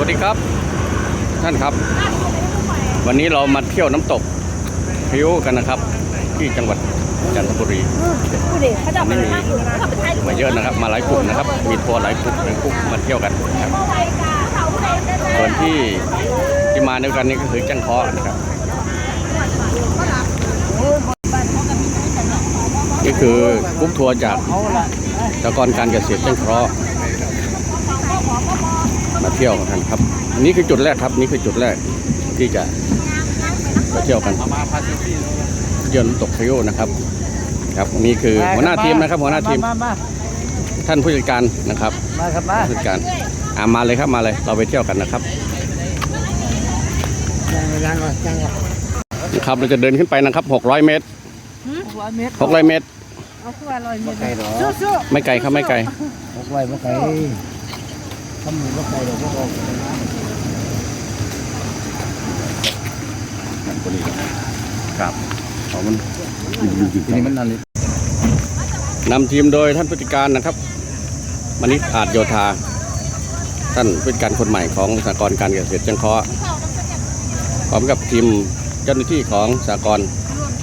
วัสดีครับ ท่านครับ วันนี้เรามาเที่ยวน้ำตกพิ้วกันนะครับ ที่จังหวัดจันทบุรีผู้เด็กเขาจะเอาไปท่าอื่นเขาเอาไปท่าอื่นมาเยอะนะครับ มาหลายกลุ่มนะครับ มีทัวร์หลายกลุ่มหลายกลุ่มมาเที่ยวกันครับส่วนที่ที่มาด้วยกันนี่ก็คือจังคาะนะครับนี่คือกรุ๊ปทัวร์จากสหกรณ์การเกษตรจังคราะห์ มาเที่ยวกันครับ อันนี้คือจุดแรกครับ นี่คือจุดแรกที่จะมาเที่ยวกันเยือนำตกพริ้วนะครับ ครับนี่คือหัวหน้าทีมนะครับ หัวหน้าทีมมามาท่านผู้จัดการนะครับมาครับมาผู้จัดการอ่ามาเลยครับมาเลย เราไปเที่ยวกันนะครับยังก่อนยังก่อนครับเราจะเดินขึ้นไปนะครับ 600 เมตรร้อยเมตร 600 เมตรเอาขึ้นมาลอยเมไม่ตรไกลหรอสู้ไม่ไกลครับไม่ไกลหกไว้ไม่ไกล ทำหมูไม่ไกลหรอกพวกเราครับเอามันนี่มันนั่นเลยนำทีมโดยท่านผู้จัดการนะครับมณิษฐ์อาจโยธา ท่านผู้จัดการคนใหม่ของสหกรณ์การเกษตรจังเคราะห์พร้อมกับทีมเจ้าหน้าที่ของสหกรณ์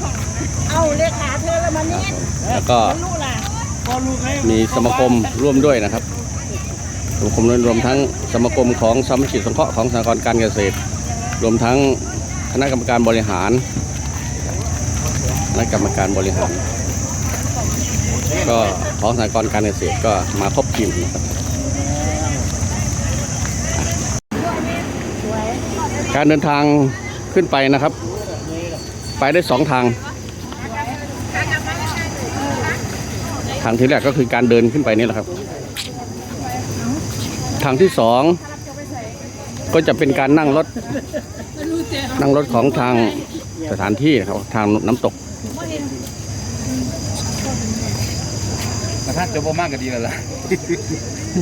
ๆเอาเลขาเธอละมันนี่แล้วก็ลูกล่ะมีสมาคมร่วมด้วยนะครับ สมาคมรวมทั้งสมาคมของสมัคคีสงเคราะห์ของสหกรณ์การเกษตร รวมทั้งคณะกรรมการบริหารคณะกรรมการบริหาร ก็ของสหกรณ์การเกษตรก็มาครบทีมนะครับการเดินทางขึ้นไปนะครับ ไปได้สองทาง ทางที่แรกก็คือการเดินขึ้นไปนี่แหละครับ ทางที่สองก็จะเป็นการนั่งรถ นั่งรถของทางสถานที่นะครับทางน้ำตกกระทัดจะบ่มากก็ดีแล้วล่ะ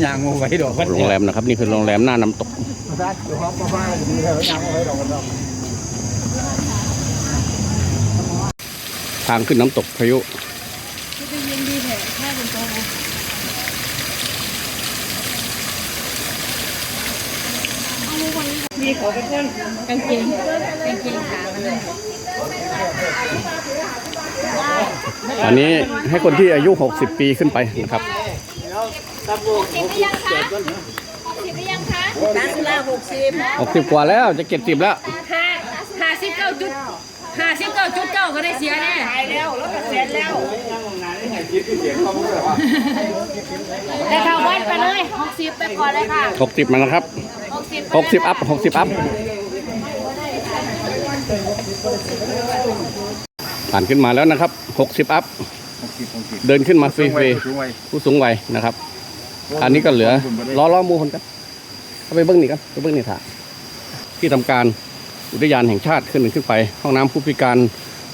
ยางงูไว้ดอกโรงแรมนะครับ นี่คือโรงแรมหน้าน้ำตกกระทัดจะบ่มากก็ดีแล้วยางงูไว้ดอกกันดอกทางขึ้นน้ำตกพายุ มีขอเป็นคนกางเกงกางเกงขามันเลยอันนี้ให้คนที่อายุ 60 ปีขึ้นไปนะครับสิบหรือยังคะสิบหรือยังคะนักละหกสิบ60กว่าแล้วจะเก็บสิบแล้วห้าห้าสิบเก้าจุดห้าสิบเก้าจุดเก้าก็ได้เสียแน่ตายแล้วรถเกษียณแล้วแต่ถ้าวัดไปเลยหกสิบไปก่อนเลยค่ะ60มานะครับ หกสิบ60อัพ60อัพผ่านขึ้นมาแล้วนะครับ60อัพเดินขึ้นมาฟรีสูงไว้ๆผู้สูงวัยนะครับ อันนี้ก็เหลือล้อล้อมูคนกันเข้าไปเบิ้งนี่กันไปเบิ้งนี่ถ่าที่ทำการอุทยานแห่งชาติขึ้นขึ้นไป ห้องน้ำผู้พิการ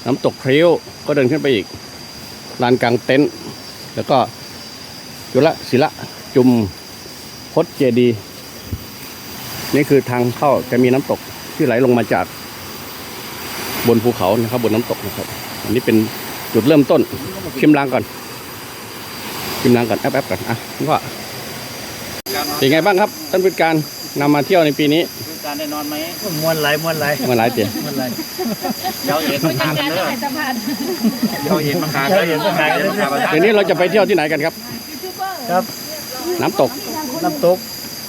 น้ำตกพริ้วก็เดินขึ้นไปอีกลานกลางเต็นท์แล้วก็จุลศิละจุมพจน์เจดีย์ นี่คือทางเข้าจะมีน้ำตกที่ไหลลงมาจากบนภูเขานะครับ บนน้ำตกนะครับ อันนี้เป็นจุดเริ่มต้นชิมลางก่อนชิมลางก่อนแอปแอปก่อนอะว่าเป็นไงบ้างครับท่านผู้การนำมาเที่ยวในปีนี้การได้นอนไหมมวนไหลมวนไหลเมื่อหลายเตียมวนไหลเดี๋ยวเห็นมาขาดเลยเดี๋ยวเห็นมาขาดเดี๋ยวเห็นมาขาดเลยทีนี้เราจะไปเที่ยวที่ไหนกันครับ ครับ น้ำตก น้ำตก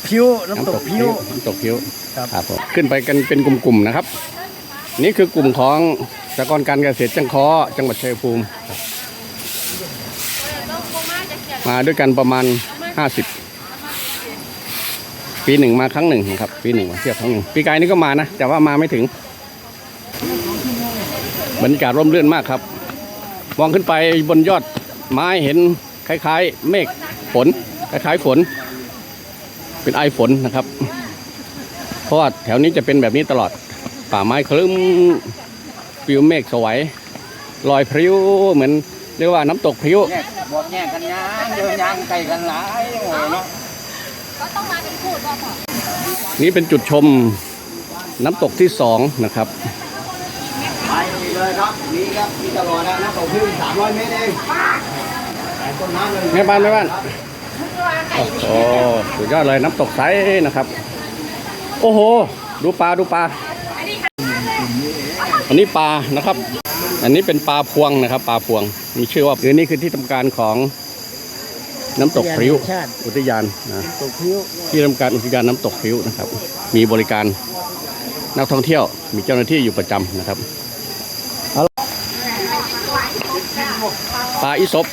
พิ้วน้ำตกพิ้วน้ำตกพิ้วครับครับผมขึ้นไปกันเป็นกลุ่มๆนะครับ นี่คือกลุ่มของสหกรณ์การเกษตรจังเคาะจังหวัดชัยภูมิครับมาด้วยกันประมาณ 50 ปีหนึ่งมาครั้งหนึ่งครับ ปีหนึ่งมาเที่ยวครั้งหนึ่งปีกายนี่ก็มานะ แต่ว่ามาไม่ถึงบรรยากาศร่มรื่นมากครับ มองขึ้นไปบนยอดไม้เห็นคล้าย ๆ เมฆฝนคล้ายๆฝน เป็นไอฝนนะครับ เพราะว่าแถวนี้จะเป็นแบบนี้ตลอด ป่าไม้คลึ้มปิวเมฆสวยลอยพริ้วเหมือนเรียกว่าน้ำตกพริ้วแยกบอกแยกกันยางเดินยางไก่กันหลายโอ้ยเนาะนี่เป็นจุดชมน้ำตกที่สองนะครับไปเลยครับนี่ครับมีตลอดนะนะเขาขึ้นสามร้อยเมตรเองแต่ต้นน้ำเลยแม่บ้านแม่บ้าน โอ้โหสุดยอดเลยน้ำตกใสนะครับ โอ้โห ดูปลาดูปลา อันนี้ปลานะครับ อันนี้เป็นปลาพวงนะครับ ปลาพวง มีชื่อว่าคือนี่คือที่ทำการของน้ำตกพริ้วอุทยานนะตกพิ้วที่ทำการอุทยานน้ำตกพริ้วนะครับ มีบริการนักท่องเที่ยว มีเจ้าหน้าที่อยู่ประจำนะครับปลาอีสบ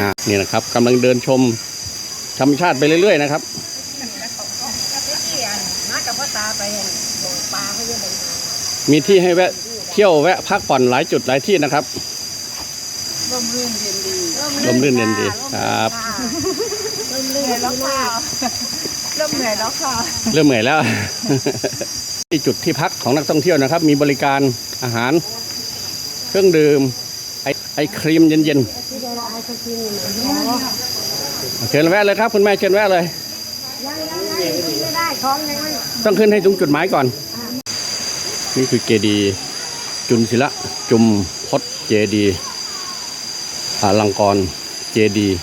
อะนี่นะครับกำลังเดินชมธรรมชาติไปเรื่อยๆนะครับมีที่ให้แวะเที่ยวแวะพักผ่อนหลายจุดหลายที่นะครับร่มรื่นเย็นดีร่มรื่นเย็นดีครับเริ่มเหนื่อยแล้วค่ะเริ่มเหนื่อยแล้วค่ะเริ่มเหนื่อยแล้วที่จุดที่พักของนักท่องเที่ยวนะครับ มีบริการอาหาร เครื่องดื่ม ไอไอครีมเย็นๆเชิญแวะเลยครับ คุณแม่เชิญแวะเลย ต้องขึ้นให้ถึงจุดหมายก่อน นี่คือเจดีย์จุนศิละจุมพศเจดีย์อาลังกรเจดีย์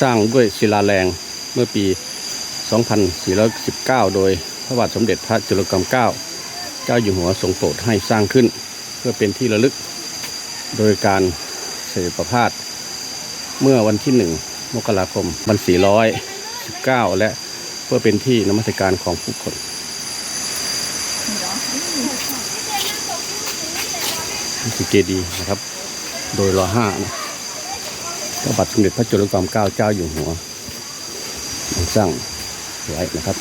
สร้างด้วยศิลาแรงเมื่อปี 2419 โดยพระบาทสมเด็จพระจุลจอมเกล้าเจ้าอยู่หัวทรงโปรดให้สร้างขึ้น เพื่อเป็นที่ระลึก โดยการเสด็จประพาสเมื่อวันที่หนึ่งมกราคมวัน419 และเพื่อเป็นที่นมัสการของผู้คนนี่คือเจดีนะครับ โดยรอห้านะพระบาทสมเด็จพระจุลจอมเกล้าเจ้าอยู่หัวสร้างไว้นะครับ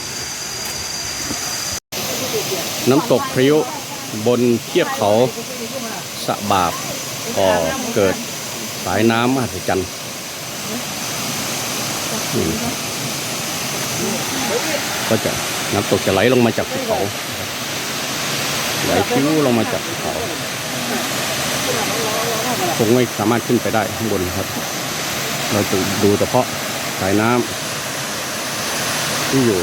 น้ำตกพริ้วบนเทียบเขาสะบาบ ก่อเกิดสายน้ำมหัศจรรย์นี่ก็จะน้ำตกจะไหลลงมาจากภูเขานะครับไหลพิ้วลงมาจากภูเขาคงไม่สามารถขึ้นไปได้ข้างบนครับ เราจะดูเฉพาะสายน้ำที่อยู่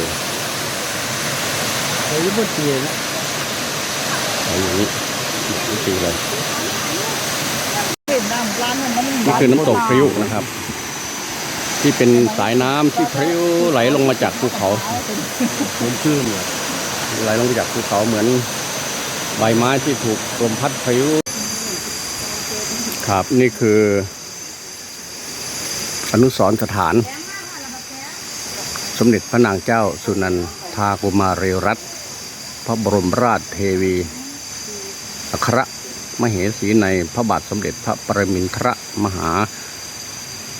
ไอ้ยุบเตียนะไหลอย่างนี้นี่คืออะไร นี่คือน้ำตกพริ้วนะครับ ที่เป็นสายน้ำที่พริ้วไหลลงมาจากภูเขาเหมือนคลื่นเลยไหลลงมาจากภูเขาเหมือนใบไม้ที่ถูกลมพัดพริ้วครับนี่คือ อนุสรสถาน สมเด็จพระนางเจ้าสุนันทากุมารีรัตน์พระบรมราชเทวี อัคร มเหสีในพระบาทสมเด็จพระปรมินทรมหา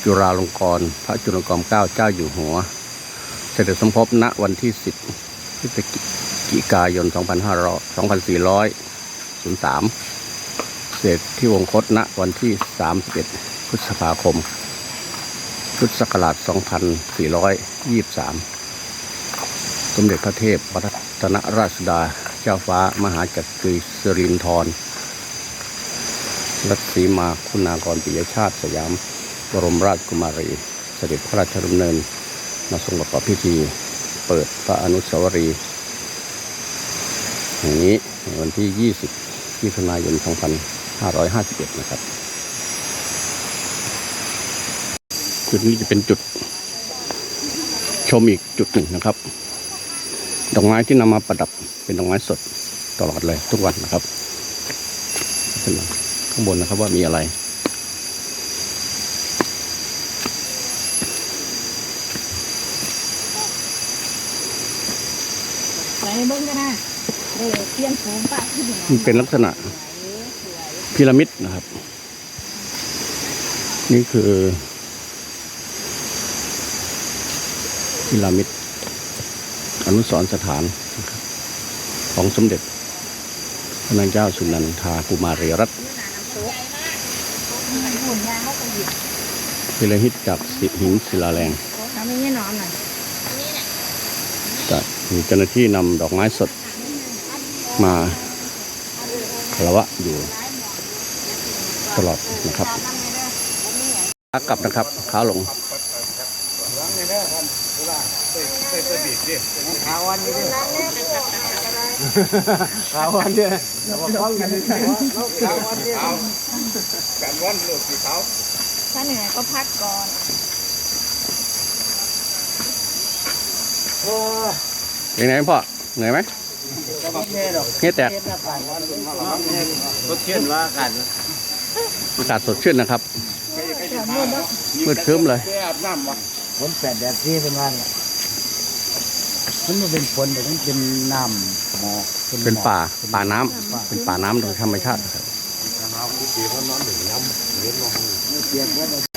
จุฬาลงกรณ์พระจุลจอมเกล้าเจ้าอยู่หัว เสด็จสมภพณวันที่ 10พฤศจิกายน 2500 2403 เสด็จที่วงคตณวันที่ 31 พฤษภาคม พุทธศักราช 2423สมเด็จพระเทพรัตนราชสุดา เจ้าฟ้ามหาจักรีสิรินทร รัตสีมาคุณากรปิยชาติสยาม บรมราชกุมารี เสด็จพระราชดำเนิน มาทรงประกอบพิธี เปิดพระอนุสาวรีย์แห่งนี้ในวันที่ 20มิถุนายน 2551 นะครับ จุดนี้จะเป็นจุดชมอีกจุดหนึ่งนะครับ ดอกไม้ที่นำมาประดับเป็นดอกไม้สดตลอดเลยทุกวันนะครับ ขึ้นมาข้างบนนะครับว่ามีอะไร ไปเบิ้งกันนะเออเตรียมสูงปะที่หนึ่งมันเป็นลักษณะพีระมิดนะครับ นี่คือพีระมิดอนุสรณ์สถานนะครับของสมเด็จพระนางเจ้าสุนันทากุมารีรัตน์ พีระมิดจากสิหินศิลาแรงทำให้แน่นอนหน่อยจะมีเจ้าหน้าที่นำดอกไม้สดมาคารวะอยู่ตลอดนะครับขากลับนะครับขาลงขาวันนี้ขาวันเนี่ยเราป้องกันเลยขาวันเนี่ยการว่อนลูกสีขาว ถ้าเหนื่อยก็พักก่อนเป็นไงพ่อเหนื่อยไหมเงี้ยแตกรถเชื่อนว่ากันอากาศสดชื่นนะครับมืดครึ้มเลยฝนแปดแดดที่เป็นวันมันไม่เป็นฝนแต่มันเป็นน้ำหมอกเป็นป่าป่าน้ำเป็นป่าน้ำโดยธรรมชาติครับ เปียกว่าเรา